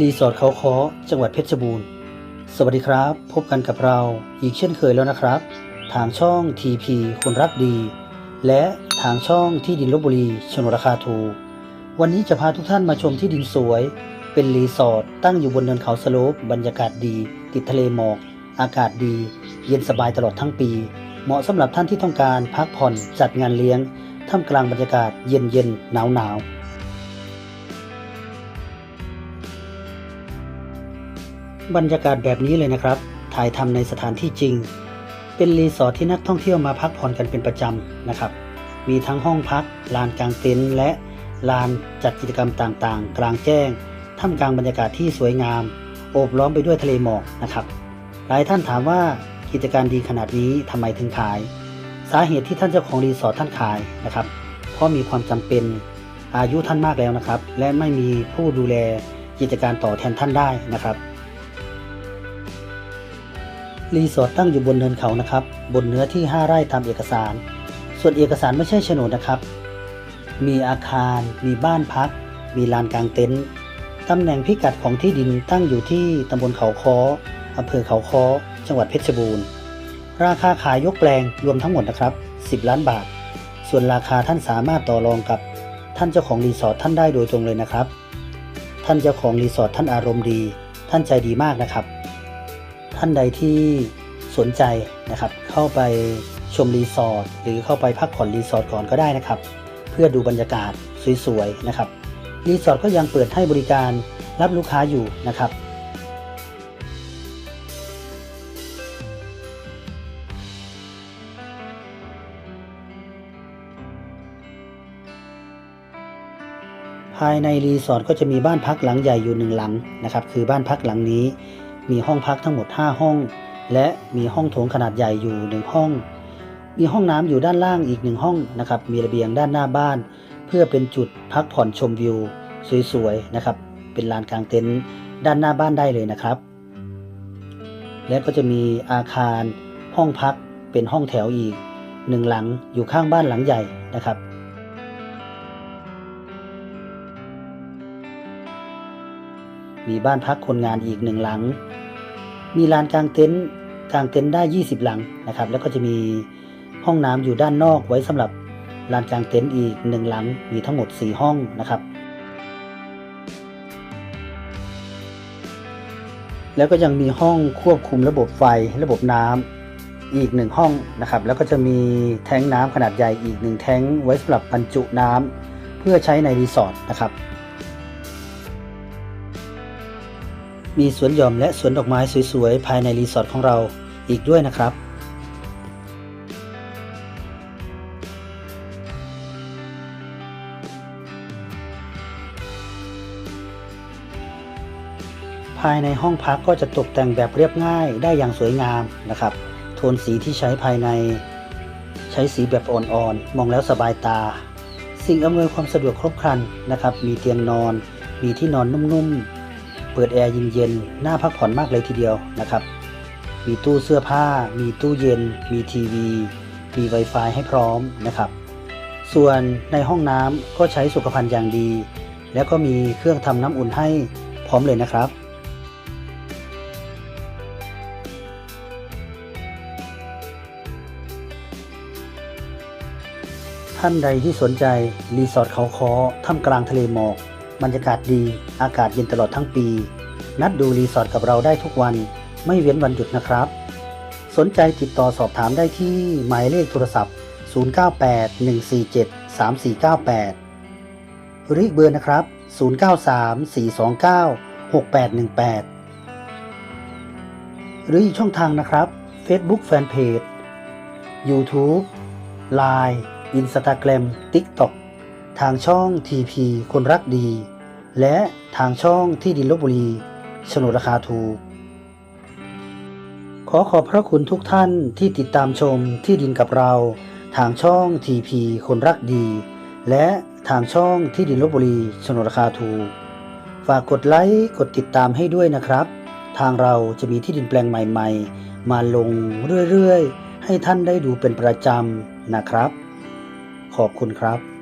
รีสอร์ทเขาค้อจังหวัดเพชรบูรณ์ สวัสดีครับ พบกันกับเราอีกเช่นเคยแล้วนะครับ ทางช่อง TP คนรักดี และทางช่องที่ดินลบบุรีชนราคาถูกวันนี้จะพาทุกท่านมาชมที่ดินสวย เป็นรีสอร์ทตั้งอยู่บนเนินเขาสโลปบรรยากาศดี ติดทะเลหมอก อากาศดี เย็นสบายตลอดทั้งปี เหมาะสำหรับท่านที่ต้องการพักผ่อนจัดงานเลี้ยงท่ามกลางบรรยากาศเย็นเย็นหนาวหนาว บรรยากาศแบบนี้เลยนะครับ ถ่ายทำในสถานที่จริง เป็นรีสอร์ทที่นักท่องเที่ยวมาพักผ่อนกันเป็นประจำนะครับ มีทั้งห้องพัก ลานกลางเต็นท์และลานจัดกิจกรรมต่างๆ กลางแจ้ง ท่ามกลางบรรยากาศที่สวยงาม โอบล้อมไปด้วยทะเลหมอกนะครับ หลายท่านถามว่ากิจการดีขนาดนี้ทำไมถึงขาย สาเหตุที่ท่านเจ้าของรีสอร์ทท่านขายนะครับ เพราะมีความจำเป็นอายุท่านมากแล้วนะครับ และไม่มีผู้ดูแลกิจการต่อแทนท่านได้นะครับ รีสอร์ทตั้งอยู่บนเนินเขานะครับ บนเนื้อที่ 5 ไร่ตามเอกสาร ส่วนเอกสารไม่ใช่โฉนดนะครับ มีอาคาร มีบ้านพัก มีลานกลางเต็นท์ตำแหน่งพิกัดของที่ดินตั้งอยู่ที่ตำบลเขาค้ออำเภอเขาค้อ จังหวัดเพชรบูรณ์ ราคาขายยกแปลงรวมทั้งหมดนะครับ 10 ล้านบาท ส่วนราคาท่านสามารถต่อรองกับท่านเจ้าของรีสอร์ทท่านได้โดยตรงเลยนะครับ ท่านเจ้าของรีสอร์ทท่านอารมณ์ดี ท่านใจดีมากนะครับ ท่านใดที่สนใจนะครับ เข้าไปชมรีสอร์ทหรือเข้าไปพักผ่อนรีสอร์ทก่อนก็ได้นะครับ เพื่อดูบรรยากาศสวยๆนะครับรีสอร์ทก็ยังเปิดให้บริการรับลูกค้าอยู่นะครับภายในรีสอร์ทก็จะมีบ้านพักหลังใหญ่อยู่หนึ่งหลังนะครับ คือบ้านพักหลังนี้ มีห้องพักทั้งหมด 5 ห้อง และมีห้องโถงขนาดใหญ่อยู่หนึ่งห้อง มีห้องน้ำอยู่ด้านล่างอีกหนึ่งห้องนะครับ มีระเบียงด้านหน้าบ้าน เพื่อเป็นจุดพักผ่อนชมวิว สวยๆนะครับ เป็นลานกลางเต็นท์ด้านหน้าบ้านได้เลยนะครับ และก็จะมีอาคารห้องพักเป็นห้องแถวอีกหนึ่งหลังอยู่ข้างบ้านหลังใหญ่นะครับ มีบ้านพักคนงานอีกหนึ่งหลัง มีลานกลางเต็นท์กลางเต็นท์ได้ 20 หลังนะครับ แล้วก็จะมีห้องน้ำอยู่ด้านนอกไว้สำหรับลานกลางเต็นท์อีกหนึ่งหลัง มีทั้งหมด 4 ห้องนะครับ แล้วก็ยังมีห้องควบคุมระบบไฟระบบน้ำอีกหนึ่งห้องนะครับ แล้วก็จะมีแท้งน้ำขนาดใหญ่อีกหนึ่งแท้งไว้สำหรับบรรจุน้ำเพื่อใช้ในรีสอร์ทนะครับ มีสวนหย่อมและสวนดอกไม้สวยๆ ภายในรีสอร์ทของเราอีกด้วยนะครับ ภายในห้องพักก็จะตกแต่งแบบเรียบง่ายได้อย่างสวยงามนะครับ โทนสีที่ใช้ภายใน ใช้สีแบบอ่อนๆ มองแล้วสบายตา สิ่งอำนวยความสะดวกครบครันนะครับ มีเตียงนอน มีที่นอนนุ่มๆ เปิดแอร์เย็นๆน่าพักผ่อนมากเลยทีเดียวนะครับ มีตู้เสื้อผ้า มีตู้เย็น มีทีวี มี Wi-Fi ให้พร้อมนะครับ ส่วนในห้องน้ำก็ใช้สุขภัณฑ์อย่างดี แล้วก็มีเครื่องทำน้ำอุ่นให้พร้อมเลยนะครับท่านใดที่สนใจรีสอร์ทเขาคอท่ามกลางทะเลหมอก บรรยากาศดี อากาศเย็นตลอดทั้งปี นัดดูรีสอร์ทกับเราได้ทุกวัน ไม่เว้นวันหยุดนะครับ สนใจติดต่อสอบถามได้ที่หมายเลขโทรศัพท์ 0981473498 หรืออีกเบอร์นะครับ 0934296818 หรืออีกช่องทางนะครับ Facebook Fanpage YouTube Line Instagram TikTok ทางช่อง TP คนรักดี และทางช่องที่ดินลบบุรีโฉนดราคาถูก ขอขอบพระคุณทุกท่านที่ติดตามชมที่ดินกับเรา ทางช่อง TP คนรักดี และทางช่องที่ดินลบบุรีโฉนดราคาถูก ฝากกดไลค์กดติดตามให้ด้วยนะครับ ทางเราจะมีที่ดินแปลงใหม่ ๆ มาลงเรื่อยๆ ให้ท่านได้ดูเป็นประจำนะครับ ขอบคุณครับ